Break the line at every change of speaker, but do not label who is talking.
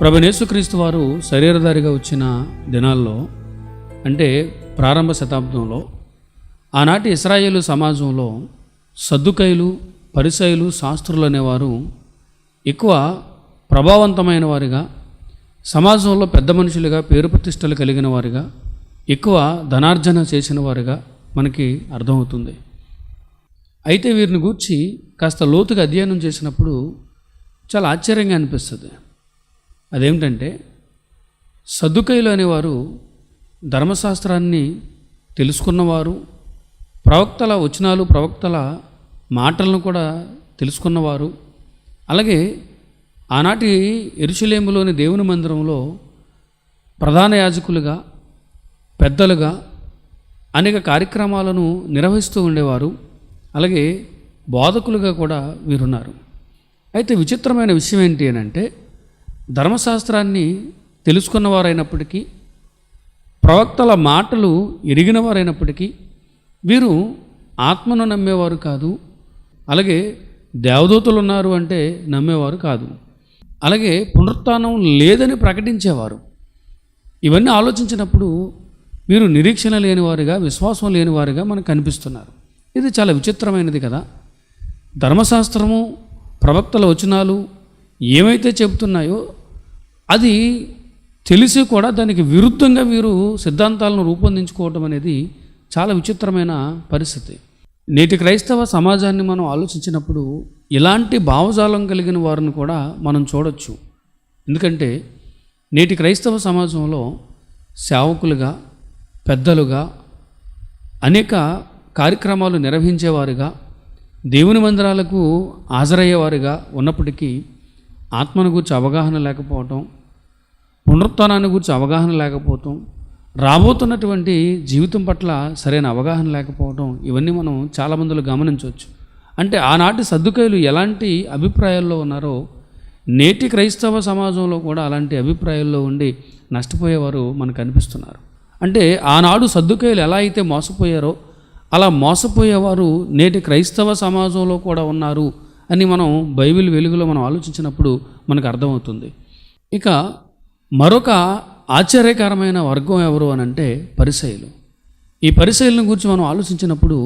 ప్రభనేసుక్రీస్తు వారు శరీరధారిగా వచ్చిన దినాల్లో అంటే ప్రారంభ శతాబ్దంలో ఆనాటి ఇస్రాయేలు సమాజంలో సద్దుకైలు పరిసైలు శాస్త్రులు అనేవారు ఎక్కువ ప్రభావవంతమైన వారిగా సమాజంలో పెద్ద మనుషులుగా పేరు ప్రతిష్టలు కలిగిన వారిగా ఎక్కువ ధనార్జన చేసిన వారిగా మనకి అర్థమవుతుంది. అయితే వీరిని గూర్చి కాస్త లోతుగా అధ్యయనం చేసినప్పుడు చాలా ఆశ్చర్యంగా అనిపిస్తుంది. అదేమిటంటే సద్దుకైలు అనేవారు ధర్మశాస్త్రాన్ని తెలుసుకున్నవారు ప్రవక్తల వచనాలు ప్రవక్తల మాటలను కూడా తెలుసుకున్నవారు. అలాగే ఆనాటి ఎరుషలేములోని దేవుని మందిరంలో ప్రధాన యాజకులుగా పెద్దలుగా అనేక కార్యక్రమాలను నిర్వహిస్తూ ఉండేవారు. అలాగే బోధకులుగా కూడా వీరున్నారు. అయితే విచిత్రమైన విషయం ఏంటి అని అంటే ధర్మశాస్త్రాన్ని తెలుసుకున్నవారైనప్పటికీ ప్రవక్తల మాటలు ఎరిగినవారైనప్పటికీ వీరు ఆత్మను నమ్మేవారు కాదు అలాగే దేవదూతలు ఉన్నారు అంటే నమ్మేవారు కాదు. అలాగే పునరుత్నం లేదని ప్రకటించేవారు. ఇవన్నీ ఆలోచించినప్పుడు వీరు నిరీక్షణ లేనివారుగా విశ్వాసం లేనివారుగా మనకు కనిపిస్తున్నారు. ఇది చాలా విచిత్రమైనది కదా. ధర్మశాస్త్రము ప్రవక్తల వచనాలు ఏమైతే చెబుతున్నాయో అది తెలిసి కూడా దానికి విరుద్ధంగా వీరు సిద్ధాంతాలను రూపొందించుకోవటం అనేది చాలా విచిత్రమైన పరిస్థితి. నేటి క్రైస్తవ సమాజాన్ని మనం ఆలోచించినప్పుడు ఇలాంటి భావజాలం కలిగిన వారిని కూడా మనం చూడొచ్చు. ఎందుకంటే నేటి క్రైస్తవ సమాజంలో సేవకులుగా పెద్దలుగా అనేక కార్యక్రమాలు నిర్వహించేవారుగా దేవుని మందిరాలకు హాజరయ్యేవారుగా ఉన్నప్పటికీ ఆత్మను గురించి అవగాహన లేకపోవటం పునరుత్నాన్ని గురించి అవగాహన లేకపోవటం రాబోతున్నటువంటి జీవితం పట్ల సరైన అవగాహన లేకపోవడం ఇవన్నీ మనం చాలామందిలో గమనించవచ్చు. అంటే ఆనాటి సర్దుకాయలు ఎలాంటి అభిప్రాయాల్లో ఉన్నారో నేటి క్రైస్తవ సమాజంలో కూడా అలాంటి అభిప్రాయాల్లో ఉండి నష్టపోయేవారు మనకు అనిపిస్తున్నారు. అంటే ఆనాడు సర్దుకాయలు ఎలా అయితే మోసపోయారో అలా మోసపోయేవారు నేటి క్రైస్తవ సమాజంలో కూడా ఉన్నారు అని మనం బైబిల్ వెలుగులో మనం ఆలోచించినప్పుడు మనకు అర్థమవుతుంది. ఇక మరొక ఆశ్చర్యకరమైన వర్గం ఎవరు అని అంటే పరిశైలు ఈ పరిశైలను గురించి మనం ఆలోచించినప్పుడు